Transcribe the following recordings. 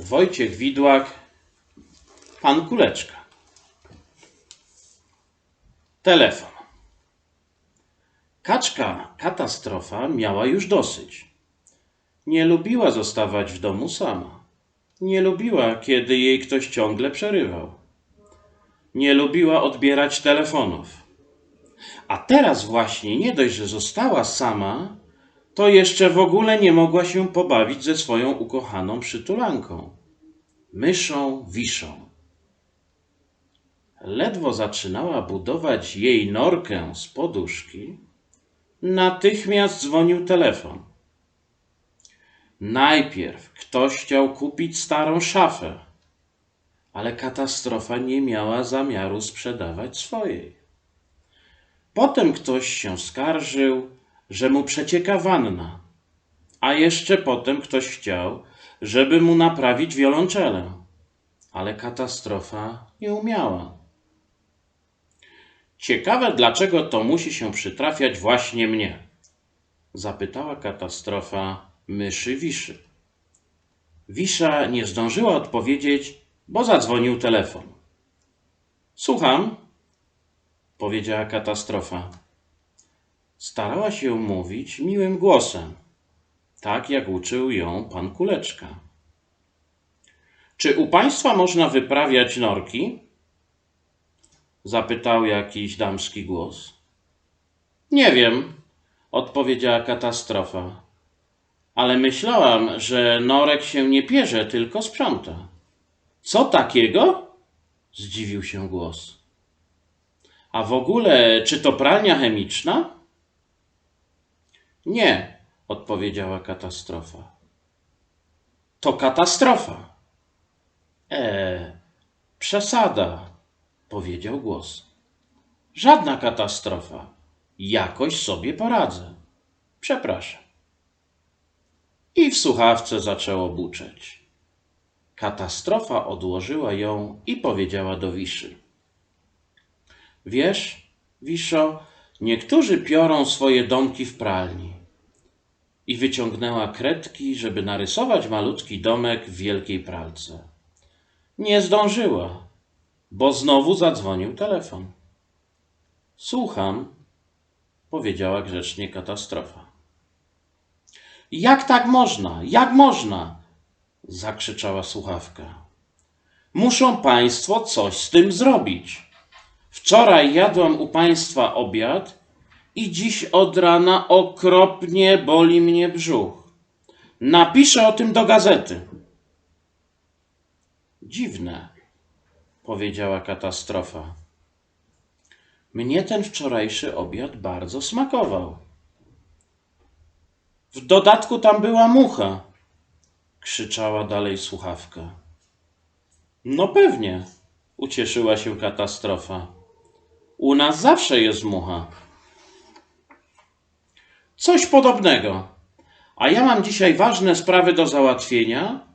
Wojciech Widłak, pan Kuleczka. Telefon. Kaczka katastrofa miała już dosyć. Nie lubiła zostawać w domu sama. Nie lubiła, kiedy jej ktoś ciągle przerywał. Nie lubiła odbierać telefonów. A teraz właśnie nie dość, że została sama, to jeszcze w ogóle nie mogła się pobawić ze swoją ukochaną przytulanką. Myszą wiszą. Ledwo zaczynała budować jej norkę z poduszki, natychmiast dzwonił telefon. Najpierw ktoś chciał kupić starą szafę, ale katastrofa nie miała zamiaru sprzedawać swojej. Potem ktoś się skarżył, że mu przecieka wanna, a jeszcze potem ktoś chciał, żeby mu naprawić wiolonczelę, ale katastrofa nie umiała. Ciekawe, dlaczego to musi się przytrafiać właśnie mnie? Zapytała katastrofa myszy Wiszy. Wisza nie zdążyła odpowiedzieć, bo zadzwonił telefon. Słucham, powiedziała katastrofa. Starała się mówić miłym głosem, tak jak uczył ją pan Kuleczka. Czy u państwa można wyprawiać norki? Zapytał jakiś damski głos. Nie wiem, odpowiedziała katastrofa. Ale myślałam, że norek się nie pierze, tylko sprząta. Co takiego? Zdziwił się głos. A w ogóle, czy to pralnia chemiczna? Nie, odpowiedziała katastrofa. To katastrofa. E, przesada, powiedział głos. Żadna katastrofa. Jakoś sobie poradzę. Przepraszam. I w słuchawce zaczęło buczeć. Katastrofa odłożyła ją i powiedziała do Wiszy. Wiesz, Wiszo, niektórzy piorą swoje domki w pralni. I wyciągnęła kredki, żeby narysować malutki domek w wielkiej pralce. Nie zdążyła, bo znowu zadzwonił telefon. Słucham, powiedziała grzecznie katastrofa. Jak tak można? Jak można? zakrzyczała słuchawka. Muszą państwo coś z tym zrobić. Wczoraj jadłam u państwa obiad i dziś od rana okropnie boli mnie brzuch. Napiszę o tym do gazety. Dziwne, powiedziała katastrofa. Mnie ten wczorajszy obiad bardzo smakował. W dodatku tam była mucha, krzyczała dalej słuchawka. No pewnie, ucieszyła się katastrofa. U nas zawsze jest mucha. Coś podobnego. A ja mam dzisiaj ważne sprawy do załatwienia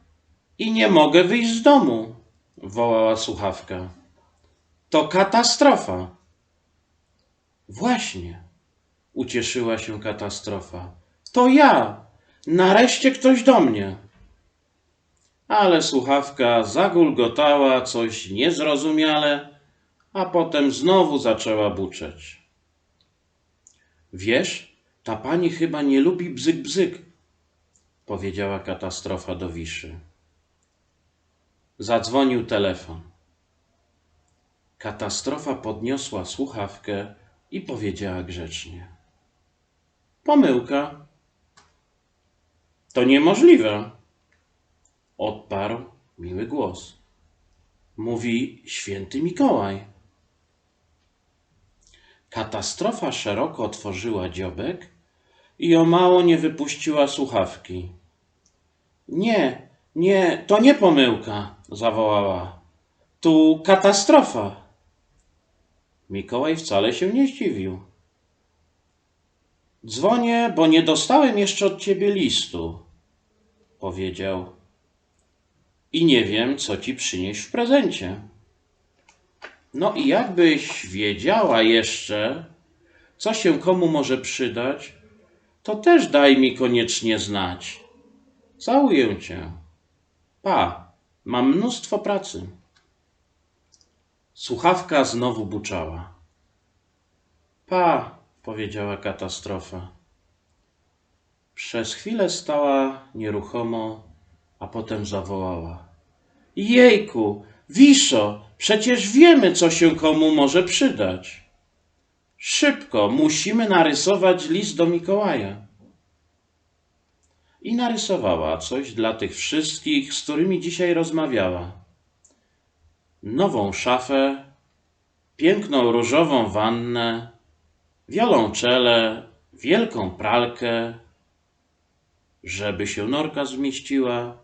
i nie mogę wyjść z domu, wołała słuchawka. To katastrofa. Właśnie, ucieszyła się katastrofa. To ja. Nareszcie ktoś do mnie. Ale słuchawka zagulgotała coś niezrozumiale, a potem znowu zaczęła buczeć. Wiesz, ta pani chyba nie lubi bzyk bzyk, powiedziała katastrofa do Wiszy. Zadzwonił telefon. Katastrofa podniosła słuchawkę i powiedziała grzecznie. Pomyłka. To niemożliwe, odparł miły głos. Mówi święty Mikołaj. Katastrofa szeroko otworzyła dziobek i o mało nie wypuściła słuchawki. Nie, nie, to nie pomyłka, zawołała. Tu katastrofa. Mikołaj wcale się nie zdziwił. Dzwonię, bo nie dostałem jeszcze od ciebie listu, powiedział. I nie wiem, co ci przynieść w prezencie. No i jakbyś wiedziała jeszcze, co się komu może przydać, to też daj mi koniecznie znać. Całuję cię. Pa. Mam mnóstwo pracy. Słuchawka znowu buczała. Pa, powiedziała katastrofa. Przez chwilę stała nieruchomo, a potem zawołała. Jejku, Wiszo, przecież wiemy, co się komu może przydać. Szybko, musimy narysować list do Mikołaja. I narysowała coś dla tych wszystkich, z którymi dzisiaj rozmawiała. Nową szafę, piękną różową wannę, wiolonczele, wielką pralkę, żeby się norka zmieściła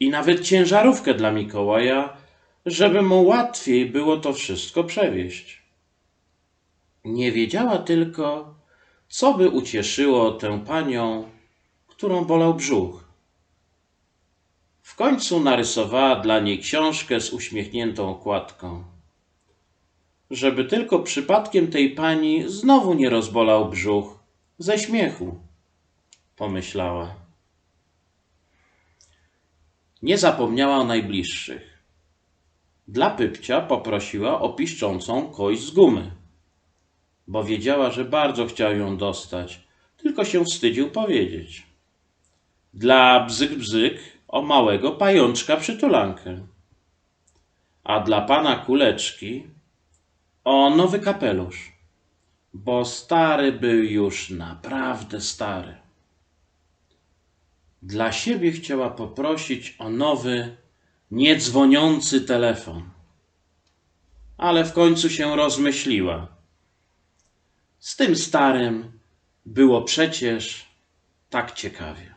i nawet ciężarówkę dla Mikołaja, żeby mu łatwiej było to wszystko przewieźć. Nie wiedziała tylko, co by ucieszyło tę panią, którą bolał brzuch. W końcu narysowała dla niej książkę z uśmiechniętą okładką. Żeby tylko przypadkiem tej pani znowu nie rozbolał brzuch ze śmiechu, pomyślała. Nie zapomniała o najbliższych. Dla Pypcia poprosiła o piszczącą kość z gumy, bo wiedziała, że bardzo chciał ją dostać, tylko się wstydził powiedzieć. Dla Bzyk Bzyk o małego pajączka przytulankę, a dla pana Kuleczki o nowy kapelusz, bo stary był już naprawdę stary. Dla siebie chciała poprosić o nowy, niedzwoniący telefon. Ale w końcu się rozmyśliła. Z tym starym było przecież tak ciekawie.